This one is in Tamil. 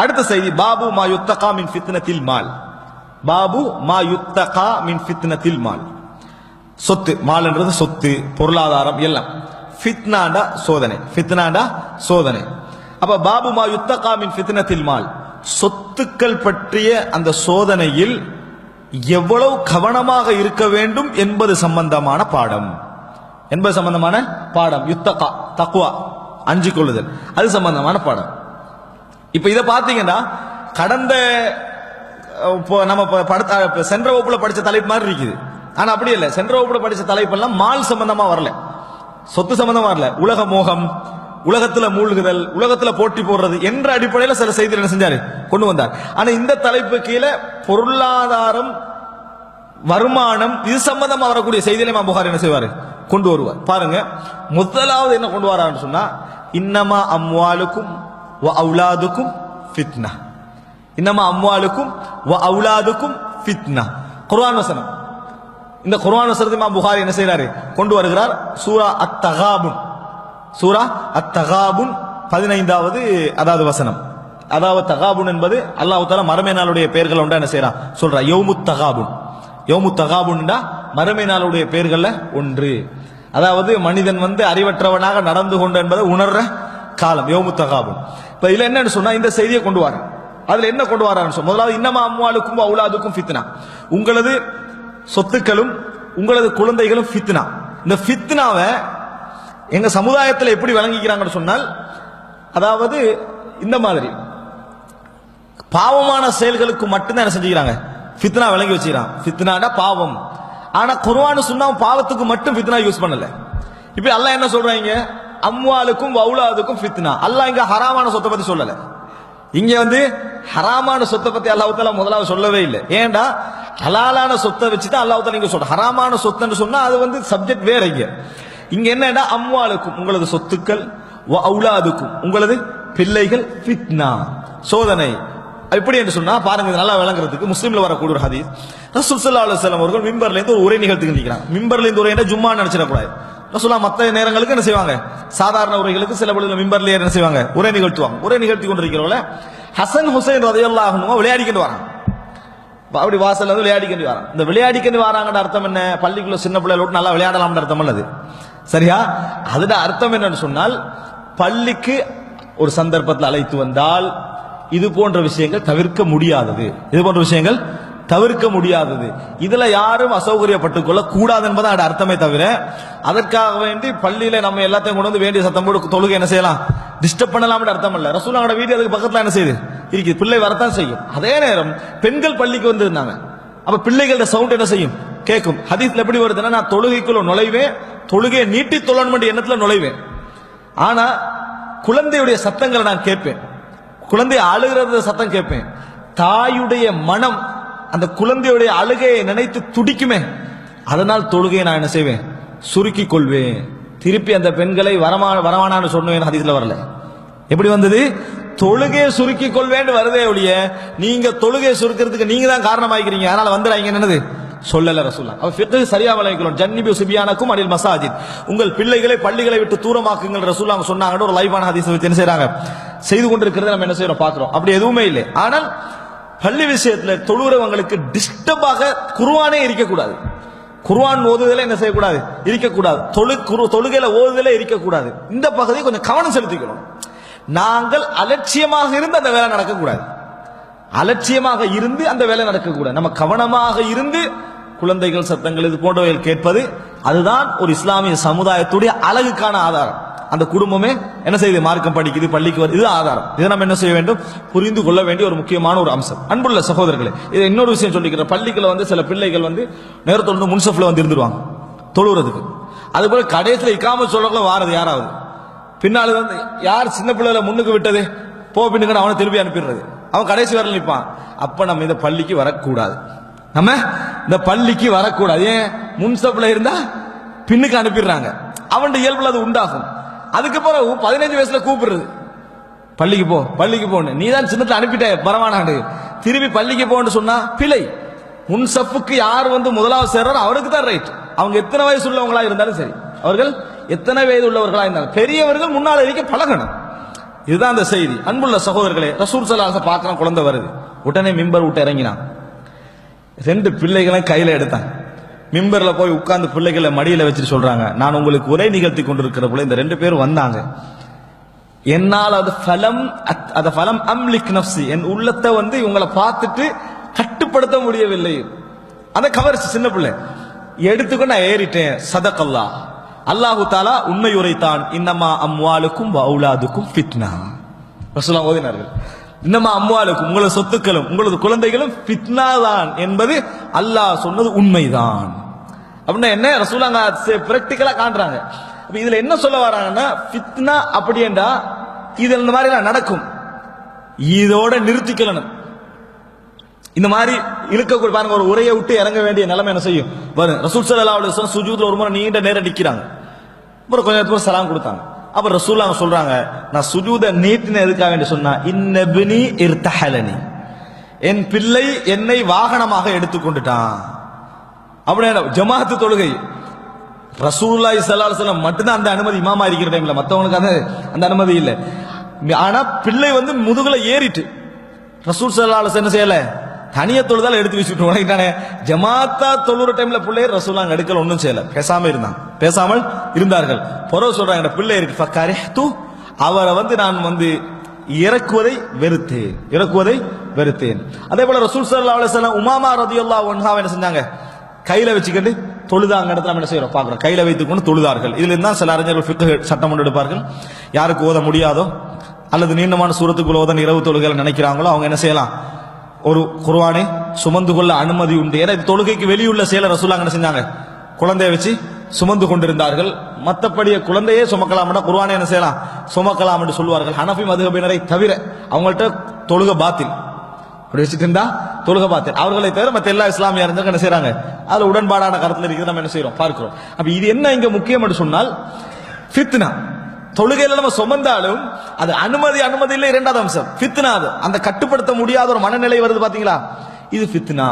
அடுத்த செய்தி பாபு மா யுத்தகா மின் ஃபித்னத்தில் மால். பாபு மா யுத்தகா மின் ஃபித்னத்தில் மால். சொத்து மால்ன்றது சொத்து பொருளாதாரம் எல்லாம். ஃபித்னாண்டா சோதனை ஃபித்னாண்டா சோதனை. அப்ப பாபு மா யுத்தகா மின் ஃபித்னத்தில் மால். சொத்துக்கள் பற்றிய அந்த சோதனையில் எவ்வளவு கவனமாக இருக்க வேண்டும் என்பது சம்பந்தமான பாடம். என்பது சம்பந்தமான பாடம். யுத்தகா தக்குவா அஞ்சு கொள்ளுதல். அது சம்பந்தமான பாடம். இப்ப இதை பாத்தீங்கன்னா கடந்த இப்போ நம்ம இப்ப படுத்த இப்போ சென்ற வகுப்புல படிச்ச தலைப்பு மாதிரி இருக்குது. ஆனா அப்படி இல்லை. சென்ற வகுப்புல படிச்ச தலைப்பெல்லாம் மால் சம்பந்தமா வரல. சொத்து சம்பந்தமா வரல. உலக மோகம் உலகத்துல மூழ்குதல் உலகத்துல போட்டி போடுறது என்ற அடிப்படையில சில செய்திகள் என்ன செஞ்சாரு? கொண்டு வந்தார். ஆனா இந்த தலைப்பு கீழே பொருளாதாரம் வருமானம் இது சம்பந்தமா வரக்கூடிய செய்திகளை இமாம் என்ன செய்வாரு? கொண்டு வருவார். பாருங்க. முதலாவது என்ன கொண்டு வரான்னு சொன்னா இன்னமா அம்வாலுக்கும் வ அவுலாதுக்கும் ஃபித்னா இன்னமா அம்வாலுக்கும் வ அவுலாதுக்கும் ஃபித்னா குர்ஆன் வசனம். இந்த குர்ஆன் வசனத்தை இமாம் புகாரி என்ன செய்கிறாரு கொண்டு வருகிறார். சூரா அத்-தகாபுன். சூரா அத்-தகாபுன் பதினைந்தாவது அதாவது வசனம். அதாவது தகாபுன் என்பது அல்லாஹு தாலா மறுமை நாளுடைய பெயர்கள் உண்டா என்ன செய்யறான் சொல்றா யோமு தகாபுன். யோமு தகாபுன்டா மறுமை நாளுடைய பெயர்கள்ல ஒன்று. அதாவது மனிதன் வந்து அறிவற்றவனாக நடந்து கொண்டு என்பதை உணர்ற காலம். யோமு தகாபுன். இப்ப இதுல என்னன்னு சொன்னா இந்த செய்தியை கொண்டு வர. அதுல என்ன கொண்டு வரான்னு சொன்னா முதலாவது இன்னமா அம்மாளுக்கும் அவுலாதுக்கும் ஃபித்னா. உங்களது சொத்துக்களும் உங்களது குழந்தைகளும் ஃபித்னா. இந்த ஃபித்னாவை எங்க சமுதாயத்தில் எப்படி விளங்கிக்கிறாங்கன்னு சொன்னால் அதாவது இந்த மாதிரி. பாவமான செயல்களுக்கு மட்டும்தான் என்ன செஞ்சுக்கிறாங்க? ஃபித்னா விளங்கி வச்சுக்கிறான். ஃபித்னாடா பாவம். ஆனா குர்ஆன் சொன்னா பாவத்துக்கு மட்டும் ஃபித்னா யூஸ் பண்ணல. இப்ப எல்லாம் என்ன சொல்றாங்க? அம்வாலுக்கும் வவுலாதுக்கும் ஃபித்னா. அல்லாஹ் இங்க ஹராமான சொத்தை பத்தி சொல்லல. இங்க வந்து ஹராமான சொத்தை பத்தி அல்லாஹ் முதலாவது சொல்லவே இல்லை. ஏன்டா? ஹலாலான சொத்தை வச்சு தான் அல்லாஹ் இங்க சொல்ற. ஹராமான சொத்துன்னு சொன்னா அது வந்து சப்ஜெக்ட் வேற இங்க. இங்க என்னடா? அம்வாலுக்கும் உங்களது சொத்துக்கள் வ அவுலாதுக்கும் உங்களது பிள்ளைகள் ஃபித்னா. சோதனை. எப்படி என்று சொன்னா பாருங்க இது நல்லா விளங்குறதுக்கு முஸ்லீம்ல வரக்கூடிய ஒரு ஹதீஸ். ரசூல் சல்லா அலுவலம் அவர்கள் மிம்பர்ல இருந்து ஒரு உரை நிகழ்த்தி நிற்கிறாங்க மிம்பர்ல இருந்து உரை என்ன ஜும்மா நினைச்சிடக்கூடாது. ரசூலா மற்ற நேரங்களுக்கு என்ன செய்வாங்க? சாதாரண உரைகளுக்கு சில பொழுது மிம்பர்ல என்ன செய்வாங்க? உரை நிகழ்த்துவாங்க. உரை நிகழ்த்தி கொண்டிருக்கிறவங்கள ஹசன் ஹுசைன் ரதையல்லாஹ் விளையாடிக்கிட்டு வராங்க அப்படி வாசல்ல வந்து விளையாடிக்கிட்டு வராங்க இந்த விளையாடிக்கிட்டு வராங்கன்ற அர்த்தம் என்ன? பள்ளிக்குள்ள சின்ன பிள்ளை விட்டு நல்லா விளையாடலாம்னு அர்த்தம் அல்லது? சரியா? அதுல அர்த்தம் என்னன்னு சொன்னால் பள்ளிக்கு ஒரு சந்தர்ப்பத்தில் அழைத்து வந்தால் இது போன்ற விஷயங்கள் தவிர்க்க முடியாதது. இது போன்ற விஷயங்கள் தவிர்க்க முடியாதது. இதுல யாரும் அசௌகரியப்பட்டுக் கொள்ள கூடாது என்பதான் அர்த்தமே தவிர அதற்காக வேண்டி பள்ளியில நம்ம எல்லாத்தையும் கொண்டு வந்து வேண்டிய சத்தம் போட்டு தொழுகை என்ன செய்யலாம்? டிஸ்டர்ப் பண்ணலாம்னு அர்த்தம் இல்ல. ரசூலாவோட வீடு அதுக்கு பக்கத்துல என்ன செய்யுது? இருக்குது. பிள்ளை வரத்தான் செய்யும். அதே நேரம் பெண்கள் பள்ளிக்கு வந்திருந்தாங்க. அப்ப பிள்ளைகளோட சவுண்ட் என்ன செய்யும்? கேட்கும். ஹதீஸ்ல எப்படி வருதுன்னா நான் தொழுகைக்குள்ள நுழைவேன் தொழுகையை நீட்டி தொழணும் எண்ணத்துல நுழைவேன் ஆனா குழந்தையுடைய சத்தங்களை நான் கேட்பேன். குழந்தை அழுகிறது சத்தம் கேட்பேன். தாயுடைய மனம் அந்த குழந்தையுடைய அழுகையை நினைத்து துடிக்குமே. அதனால் தொழுகையை நான் என்ன செய்வேன்? சுருக்கி கொள்வேன். திருப்பி அந்த பெண்களை வரமா வரவானான்னு சொன்னேன் அதிகத்தில் வரல. எப்படி வந்தது? தொழுகையை சுருக்கி கொள்வேன்னு வருதே ஒழிய நீங்க தொழுகையை சுருக்கிறதுக்கு நீங்க தான் காரணமாக்கிறீங்க அதனால வந்துடாங்க என்னது? சொல்லல ரசூல்லா அவ ஃபிக்ஹ் சரியா வளைக்கணும் ஜன்னிபி சுபியானக்கும் அனில் மசாஜித். உங்கள் பிள்ளைகளை பள்ளிகளை விட்டு தூரமாக்குங்கள் ரசூல்லா அவங்க சொன்னாங்கன்னு ஒரு லைவான ஹதீஸ் வச்சு என்ன செய்யறாங்க செய்து கொண்டிருக்கிறத நம்ம என்ன செய்யறோம் பாக்குறோம் அப்படி எதுவுமே இல்லை. ஆனால் பள்ளி விஷயத்துல தொழுகிறவங்களுக்கு டிஸ்டர்பாக குருவானே இருக்கக்கூடாது. குருவான் ஓதுதல என்ன செய்யக்கூடாது? இருக்கக்கூடாது. தொழு குரு தொழுகையில ஓதுதல இருக்கக்கூடாது. இந்த பகுதியை கொஞ்சம் கவனம் செலுத்திக்கணும். நாங்கள் அலட்சியமாக இருந்து அந்த வேலை நடக்கக்கூடாது. அலட்சியமாக இருந்து அந்த வேலை நடக்கக்கூடாது. நம்ம கவனமாக இருந்து குழந்தைகள் சத்தங்கள் இது போன்றவைகள் கேட்பது அதுதான் ஒரு இஸ்லாமிய சமுதாயத்துடைய அழகுக்கான ஆதாரம். அந்த குடும்பமே என்ன செய்யுது? மார்க்கம் படிக்குது பள்ளிக்கு வருது. இது ஆதாரம். இதை நம்ம என்ன செய்ய வேண்டும்? புரிந்து கொள்ள வேண்டிய ஒரு முக்கியமான ஒரு அம்சம். அன்புள்ள சகோதரர்களே இது இன்னொரு விஷயம் சொல்லிக்கிற பள்ளிக்குள்ள வந்து சில பிள்ளைகள் வந்து நேரத்தில் வந்து முன்சஃபில் வந்து இருந்துருவாங்க. தொழுறதுக்கு அதுபோல கடைசியில் இக்காம சொல்லக்குள்ள வாரது யாராவது. பின்னால் வந்து யார் சின்ன பிள்ளைகளை முன்னுக்கு விட்டது? போ பின்னுக்கு அவனை திருப்பி அனுப்பிடுறது. அவன் கடைசி வரல நிற்பான் அப்ப நம்ம இந்த பள்ளிக்கு வரக்கூடாது. நம்ம இந்த பள்ளிக்கு வரக்கூடாது. ஏன்? முன்சப்ல இருந்தா பின்னுக்கு அனுப்பிடுறாங்க. அவன் இயல்புல அது உண்டாகும். அதுக்கு பிறகு பதினஞ்சு வயசுல கூப்பிடுறது. பள்ளிக்கு போ பள்ளிக்கு போன்னு. நீ தான் சின்னத்துல அனுப்பிட்ட பரவானாண்டு திரும்பி பள்ளிக்கு போன்னு சொன்னா பிழை. முன் சப்புக்கு யார் வந்து முதலாவது சேர்றாரோ அவருக்கு தான் ரைட் அவங்க எத்தனை வயசு உள்ளவங்களா இருந்தாலும் சரி. அவர்கள் எத்தனை வயது உள்ளவர்களா இருந்தாலும் பெரியவர்கள் முன்னால் இருக்க பழகணும். இதுதான் அந்த செய்தி. அன்புள்ள சகோதரர்களே ரசூல் சலாச பார்க்கலாம் குழந்தை வருது. உடனே மிம்பர் விட்டு இறங்கினான். ரெண்டு பிள்ளைகளும் கையில எடுத்தான். மிம்பர்ல போய் உட்கார்ந்து பிள்ளைகளை மடியில வச்சுட்டு சொல்றாங்க நான் உங்களுக்கு உரை நிகழ்த்தி கொண்டிருக்கிற போல இந்த ரெண்டு பேரும் வந்தாங்க. என்னால் அது ஃபலம் அத்- பலம் ஃபலம் அம்லிக் நப்சி என் உள்ளத்தை வந்து இவங்களை பார்த்துட்டு கட்டுப்படுத்த முடியவில்லை. அந்த கவர்ச்சி சின்ன பிள்ளை. எடுத்துக்கொண்டு நான் ஏறிட்டேன். சதக்கல்லா அல்லாஹு தாலா உண்மை உரைத்தான். இன்னமா அம்வாலுக்கும் அவுலாதுக்கும் ஃபித்னா. ரசூலா ஓதினார்கள். இன்னமா அம்மாளுக்கும் உங்களது சொத்துக்களும் உங்களது குழந்தைகளும் ஃபித்னா தான் என்பது அல்லாஹ் சொன்னது உண்மைதான். அப்படின்னா என்ன? ரசூலாங்க பிராக்டிக்கலா காட்டுறாங்க அப்ப இதுல என்ன சொல்ல வராங்கன்னா ஃபித்னா அப்படி என்றா இது இந்த மாதிரி எல்லாம் நடக்கும். இதோட நிறுத்திக்கலனும் இந்த மாதிரி இழுக்கக்கூடிய பாருங்க ஒரு உரையை விட்டு இறங்க வேண்டிய நிலைமை என்ன செய்யும்? வரும் ரசூல் சல்லா அலுவலம் சுஜூத்ல ஒரு முறை நீண்ட நேரம் நிற்கிறாங்க அப்புறம் கொஞ்ச நேரத்துக்கு சலாம் கொடுத்தாங்க. அப்ப ரசூல் அவங்க சொல்றாங்க நான் சுஜூத நீட்டின எதுக்காக? வேண்டி சொன்னா இன்னபினி இர்தஹலனி. என் பிள்ளை என்னை வாகனமாக எடுத்துக்கொண்டுட்டான். அப்படியே ஜமாத்து தொழுகை. ரசூல்லாய் ஸல்லல்லாஹு மட்டும்தான் அந்த அனுமதி இமாமா இருக்கிற டைம்ல மற்றவங்களுக்கு அந்த அந்த அனுமதி இல்லை. ஆனா பிள்ளை வந்து முதுகுல ஏறிட்டு ரசூல் ஸல்லல்லாஹு என்ன செய்யல? தனிய தொழுதால எடுத்து வச்சுட்டு உனக்கிட்டானே ஜமாத்தா தொழுற டைம்ல பிள்ளை ரசூல் அங்க எடுக்கல ஒன்றும் செய்யல. பேசாம இருந்தான். பேசாமல் இருந்தார்கள். பொறவு சொல்றாங்க "இந்த பிள்ளை இருக்கு தூ அவரை வந்து நான் வந்து இறக்குவதை வெறுத்தேன். இறக்குவதை வெறுத்தேன். அதே போல ரசூல் சல்லா அலைஹி உமாமா ரதியுல்லா அன்ஹா என்ன செஞ்சாங்க? கையில வச்சுக்கிட்டு தொழுதாங்க இடத்துல நம்ம என்ன செய்யறோம்? பார்க்குறோம். கையில வைத்துக் கொண்டு தொழுதார்கள். இதுல இருந்தா சில அறிஞர்கள் ஃபிக்ஹ் சட்டம் கொண்டு எடுப்பார்கள். யாருக்கு ஓத முடியாதோ அல்லது நீண்டமான சூரத்துக்குள்ள ஓதன் இரவு தொழுகைகளை நினைக்கிறாங்களோ அவங்க என்ன செய்யலாம்? ஒரு குர்வானை சுமந்து கொள்ள அனுமதி உண்டு. ஏன்னா இது தொழுகைக்கு வெளியுள்ள செயலை ரசூலாங்க என்ன செஞ்சாங்க? குழந்தையை வச்சு சுமந்து கொண்டிருந்தார்கள். மத்தபடிய குழந்தையே சுமக்கலாம்னா குர்வானை என்ன செய்யலாம்? சுமக்கலாம் என்று சொல்லுவார்கள். ஹனஃபி மதுகபினரை தவிர அவங்கள்ட்ட தொழுக பாத்தில். அப்படி வச்சுட்டு இருந்தா தொழுக பாத்தில். அவர்களை தவிர மத்த எல்லா இஸ்லாமிய அறிஞர்கள் என்ன செய்யறாங்க அதுல உடன்பாடான கருத்துல இருக்கிறது நம்ம என்ன செய்யறோம் பார்க்கிறோம். அப்ப இது என்ன இங்க முக்கியம் என்று சொன்னால் ஃபித்னா தொழுகையில நம்ம சுமந்தாலும் அது அனுமதி அனுமதி இல்லை இரண்டாவது அம்சம். ஃபித்னா அது. அந்த கட்டுப்படுத்த முடியாத ஒரு மனநிலை வருது பாத்தீங்களா? இது ஃபித்னா